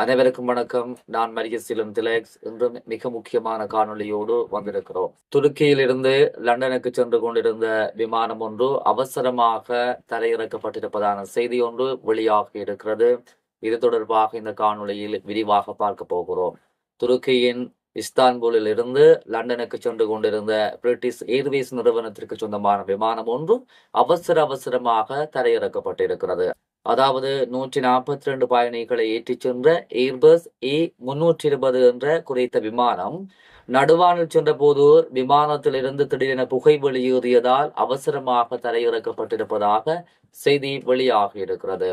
அனைவருக்கும் வணக்கம். நான் மரிய திலேக்ஸ் என்று இன்றும் மிக முக்கியமான காணொலியோடு வந்திருக்கிறோம். துருக்கியிலிருந்து லண்டனுக்கு சென்று கொண்டிருந்த விமானம் ஒன்று அவசரமாக தரையிறக்கப்பட்டிருப்பதான செய்தி ஒன்று வெளியாகி இருக்கிறது. இது தொடர்பாக இந்த காணொளியில் விரிவாக பார்க்க போகிறோம். துருக்கியின் இஸ்தான்புலில் இருந்து லண்டனுக்கு சென்று கொண்டிருந்த பிரிட்டிஷ் ஏர்வேஸ் நிறுவனத்திற்கு சொந்தமான விமானம் ஒன்று அவசர அவசரமாக தரையிறக்கப்பட்டிருக்கிறது. அதாவது நூற்றி நாற்பத்தி ரெண்டு பயணிகளை ஏற்றிச் சென்ற ஏர்பஸ் ஏ முன்னூற்றி இருபது என்ற குறித்த விமானம் நடுவானில் சென்ற போது விமானத்திலிருந்து திடீரென புகை வெளியேறியதால் அவசரமாக தரையிறக்கப்பட்டிருப்பதாக செய்தி வெளியாகியிருக்கிறது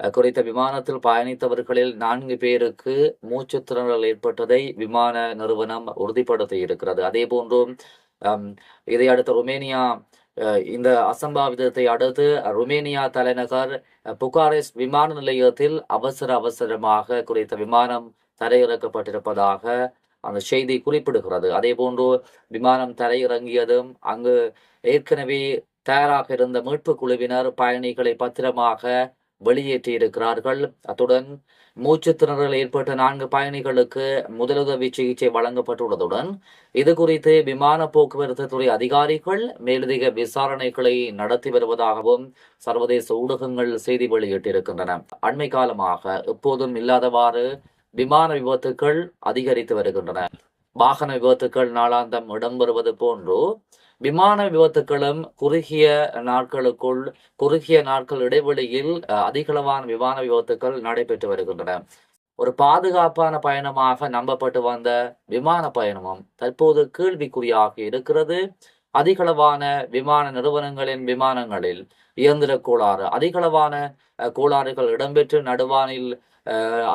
குறித்த விமானத்தில் பயணித்தவர்களில் நான்கு பேருக்கு மூச்சு திணறல் ஏற்பட்டதை விமான நிறுவனம் உறுதிப்படுத்தி இருக்கிறது அதே போன்றும் இதையடுத்து ருமேனியா இந்த அசம்பாவிதத்தை அடுத்து ருமேனியா தலைநகர் புகாரெஸ்ட் விமான நிலையத்தில் அவசர அவசரமாக குறித்த விமானம் தரையிறக்கப்பட்டிருப்பதாக அந்த செய்தி குறிப்பிடுகிறது. அதே போன்று விமானம் தரையிறங்கியதும் அங்கு ஏற்கனவே தயாராக இருந்த மீட்பு குழுவினர் பயணிகளை பத்திரமாக வெளியேற்றியிருக்கிறார்கள் அத்துடன் மூச்சு திணறல் ஏற்பட்ட நான்கு பயணிகளுக்கு முதலுதவி சிகிச்சை வழங்கப்பட்டுள்ளதுடன் இது குறித்து விமான போக்குவரத்து துறை அதிகாரிகள் மேலதிக விசாரணைகளை நடத்தி வருவதாகவும் சர்வதேச ஊடகங்கள் செய்தி வெளியிட்டிருக்கின்றன. அண்மை காலமாக எப்போதும் இல்லாதவாறு விமான விபத்துக்கள் அதிகரித்து வருகின்றன. வாகன விபத்துக்கள் நாளாந்தம் இடம்பெறுவது போன்று விமான விபத்துக்களும் குறுகிய நாட்களுக்குள் குறுகிய நாட்கள் இடைவெளியில் அதிகளவான விமான விபத்துக்கள் நடைபெற்று வருகின்றன. ஒரு பாதுகாப்பான பயணமாக நம்பப்பட்டு வந்த விமான பயணமும் தற்போது கேள்விக்குறியாக இருக்கிறது. அதிகளவான விமான நிறுவனங்களின் விமானங்களில் இயந்திர கோளாறு அதிகளவான கோளாறுகள் இடம்பெற்று நடுவானில்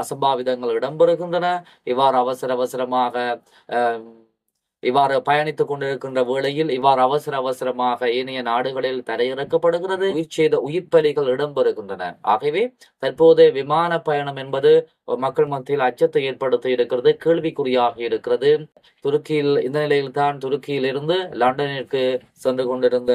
அசம்பாவிதங்கள் இடம்பெறுகின்றன. இவ்வாறு அவசர அவசரமாக இவ்வாறு பயணித்துக் கொண்டிருக்கின்ற வேளையில் இவ்வாறு அவசர அவசரமாக ஏனைய நாடுகளில் தரையிறக்கப்படுகிறது. உயிர்ச்சேத செய்த உயிர்ப்பலிகள் இடம்பெறுகின்றன. ஆகவே தற்போது விமான பயணம் என்பது மக்கள் மத்தியில் அச்சத்தை ஏற்படுத்தி இருக்கிறது கேள்விக்குறியாக இருக்கிறது. துருக்கியில் இந்த நிலையில் தான் துருக்கியில் இருந்து லண்டனிற்கு சென்று கொண்டிருந்த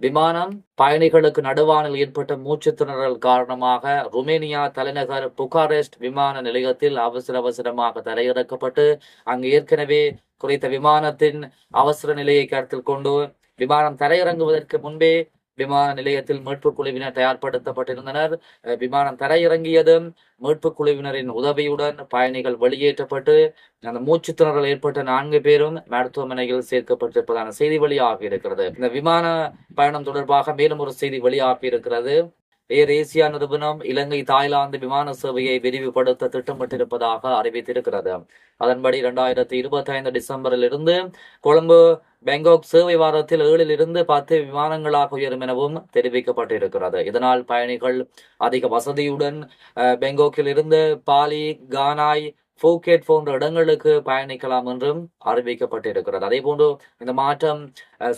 விமானம் பயணிகளுக்கு நடுவானில் ஏற்பட்ட மூச்சு திணறல் காரணமாக ருமேனியா தலைநகர் புகாரெஸ்ட் விமான நிலையத்தில் அவசர அவசரமாக தரையிறக்கப்பட்டு அங்கு ஏற்கனவே குறித்த விமானத்தின் அவசர நிலையை கருத்தில் கொண்டு விமானம் தரையிறங்குவதற்கு முன்பே விமான நிலையத்தில் மீட்புக் குழுவினர் தயார்படுத்தப்பட்டிருந்தனர். விமானம் தரையிறங்கியதும் மீட்புக் குழுவினரின் உதவியுடன் பயணிகள் வெளியேற்றப்பட்டு அந்த மூச்சு திணறல் ஏற்பட்ட நான்கு பேரும் மருத்துவமனையில் சேர்க்கப்பட்டிருப்பதான செய்தி வெளியாகி இருக்கிறது. இந்த விமான பயணம் தொடர்பாக மேலும் ஒரு செய்தி வெளியாகி இருக்கிறது. ஏர் ஏசியா நிறுவனம் இலங்கை தாய்லாந்து விமான சேவையை விரிவுபடுத்த திட்டமிட்டிருப்பதாக அறிவித்திருக்கிறது. அதன்படி இரண்டாயிரத்தி இருபத்தி ஐந்து டிசம்பரில் இருந்து கொழும்பு பெங்காக் சேவை வாரத்தில் ஏழில் இருந்து பத்து விமானங்களாக உயரும் எனவும் தெரிவிக்கப்பட்டிருக்கிறது. இதனால் பயணிகள் அதிக வசதியுடன் பெங்காக்கில் இருந்து பாலி கானாய் ஃபூகேட் போன்ற இடங்களுக்கு பயணிக்கலாம் என்றும் அறிவிக்கப்பட்டிருக்கிறது. அதே போன்று இந்த மாற்றம்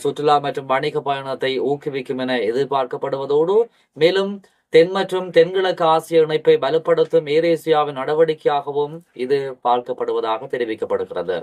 சுற்றுலா மற்றும் வணிக பயணத்தை ஊக்குவிக்கும் என எதிர்பார்க்கப்படுவதோடு மேலும் தென் மற்றும் தென்கிழக்கு ஆசிய இணைப்பை பலப்படுத்தும் ஏரேசியாவின் நடவடிக்கையாகவும் இது பார்க்கப்படுவதாக தெரிவிக்கப்படுகிறது.